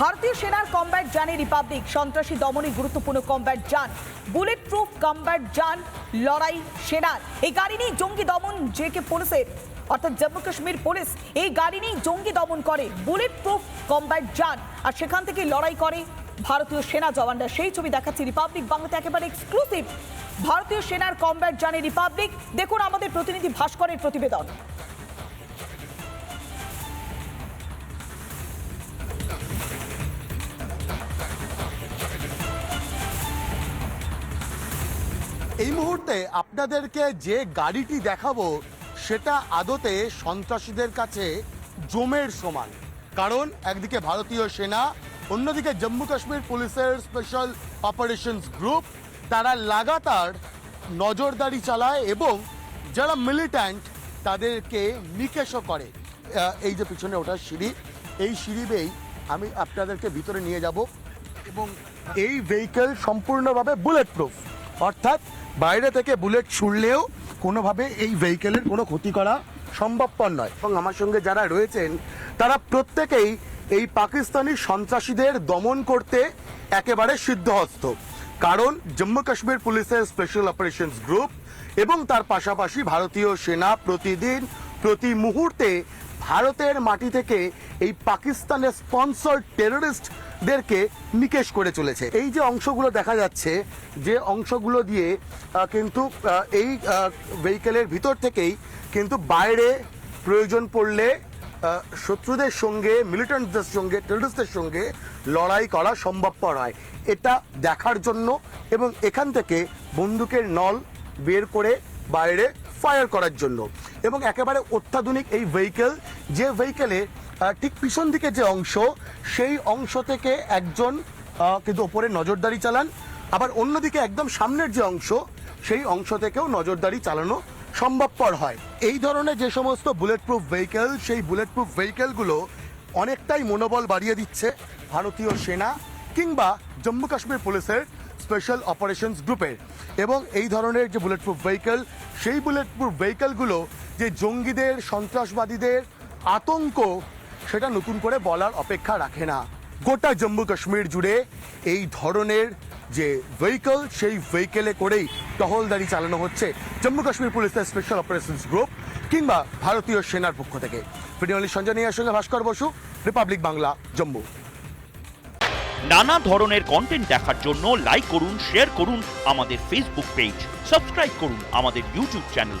ভারতীয় সেনার কম্ব্যাট জানে রিপাবলিক সন্ত্রাসী দমনে গুরুত্বপূর্ণ কম্ব্যাট যান। বুলেট প্রুফ কম্ব্যাট যান লড়াই সেনার। এই গাড়ি নিয়ে জঙ্গি দমন জে কে পুলিশের, অর্থাৎ জম্মু কাশ্মীর পুলিশ এই গাড়ি নিয়ে জঙ্গি দমন করে। বুলেট প্রুফ কম্ব্যাট যান, আর সেখান থেকে লড়াই করে ভারতীয় সেনা জওয়ানরা। সেই ছবি দেখাচ্ছে রিপাবলিক বাংলাতে একেবারে এক্সক্লুসিভ ভারতীয় সেনার কম্ব্যাট জানে রিপাবলিক দেখুন আমাদের প্রতিনিধি ভাস্করের প্রতিবেদন। এই মুহূর্তে আপনাদেরকে যে গাড়িটি দেখাবো, সেটা আদতে সন্ত্রাসীদের কাছে জমের সমান। কারণ, একদিকে ভারতীয় সেনা, অন্যদিকে জম্মু কাশ্মীর পুলিশের স্পেশাল অপারেশনস গ্রুপ, তারা লাগাতার নজরদারি চালায় এবং যারা মিলিট্যান্ট, তাদেরকে নিকেশও করে। এই যে পিছনে ওটা সিঁড়ি, এই সিঁড়ি বেয়েই আমি আপনাদেরকে ভিতরে নিয়ে যাব এবং এই ভেহিকেল সম্পূর্ণভাবে বুলেট প্রুফ অর্থাৎ বাইরে থেকে বুলেট ছুড়লেও কোনোভাবে এই ভেহিকেলের কোনো ক্ষতি করা সম্ভবপর নয়। এবং আমার সঙ্গে যারা রয়েছেন, তারা প্রত্যেকেই এই পাকিস্তানি সন্ত্রাসীদের দমন করতে একেবারে সিদ্ধহস্ত। কারণ জম্মু কাশ্মীর পুলিশের স্পেশাল অপারেশনস গ্রুপ এবং তার পাশাপাশি ভারতীয় সেনা প্রতিদিন, প্রতি মুহূর্তে ভারতের মাটি থেকে এই পাকিস্তানের স্পন্সর টেররিস্টদেরকে নিকেশ করে চলেছে। এই যে অংশগুলো দেখা যাচ্ছে, যে অংশগুলো দিয়ে কিন্তু এই ভেহিকেলের ভিতর থেকেই কিন্তু বাইরে প্রয়োজন পড়লে শত্রুদের সঙ্গে মিলিটেন্টদের সঙ্গে টেররিস্টদের সঙ্গে লড়াই করা সম্ভবপর হয়। এটা দেখার জন্য এবং এখান থেকে বন্দুকের নল বের করে বাইরে ফায়ার করার জন্য। এবং একেবারে অত্যাধুনিক এই ভেহিকেল যে ভেহিকেলে ঠিক পিছন দিকে যে অংশ, সেই অংশ থেকে একজন কিন্তু ওপরে নজরদারি চালান। আবার অন্যদিকে একদম সামনের যে অংশ, সেই অংশ থেকেও নজরদারি চালানো সম্ভবপর হয়। এই ধরনের যে সমস্ত বুলেট প্রুফ ভেহিকেল সেই বুলেট প্রুফ ভেহিকেলগুলো অনেকটাই মনোবল বাড়িয়ে দিচ্ছে ভারতীয় সেনা কিংবা জম্মু কাশ্মীর পুলিশের স্পেশাল অপারেশনস গ্রুপের এবং এই ধরনের যে বুলেট প্রুফ ভেহিকেল সেই বুলেট প্রুফ ভেহিকেলগুলো যে জঙ্গিদের, সন্ত্রাসবাদীদের আতঙ্ক, সেটা নতুন করে বলার অপেক্ষা রাখে না। গোটা জম্মু কাশ্মীর জুড়ে এই ধরনের যে ভেহিকেল সেই ভেহিকেলে করেই টহলদারি চালানো হচ্ছে জম্মু কাশ্মীর পুলিশের স্পেশাল অপারেশনস গ্রুপ কিংবা ভারতীয় সেনার পক্ষ থেকে। ভিডিও সঞ্জনীয়ার সঙ্গে ভাস্কর বসু রিপাবলিক বাংলা জম্মু। নানা ধরনের কন্টেন্ট দেখার জন্য লাইক করুন শেয়ার করুন আমাদের ফেসবুক পেজ সাবস্ক্রাইব করুন আমাদের ইউটিউব চ্যানেল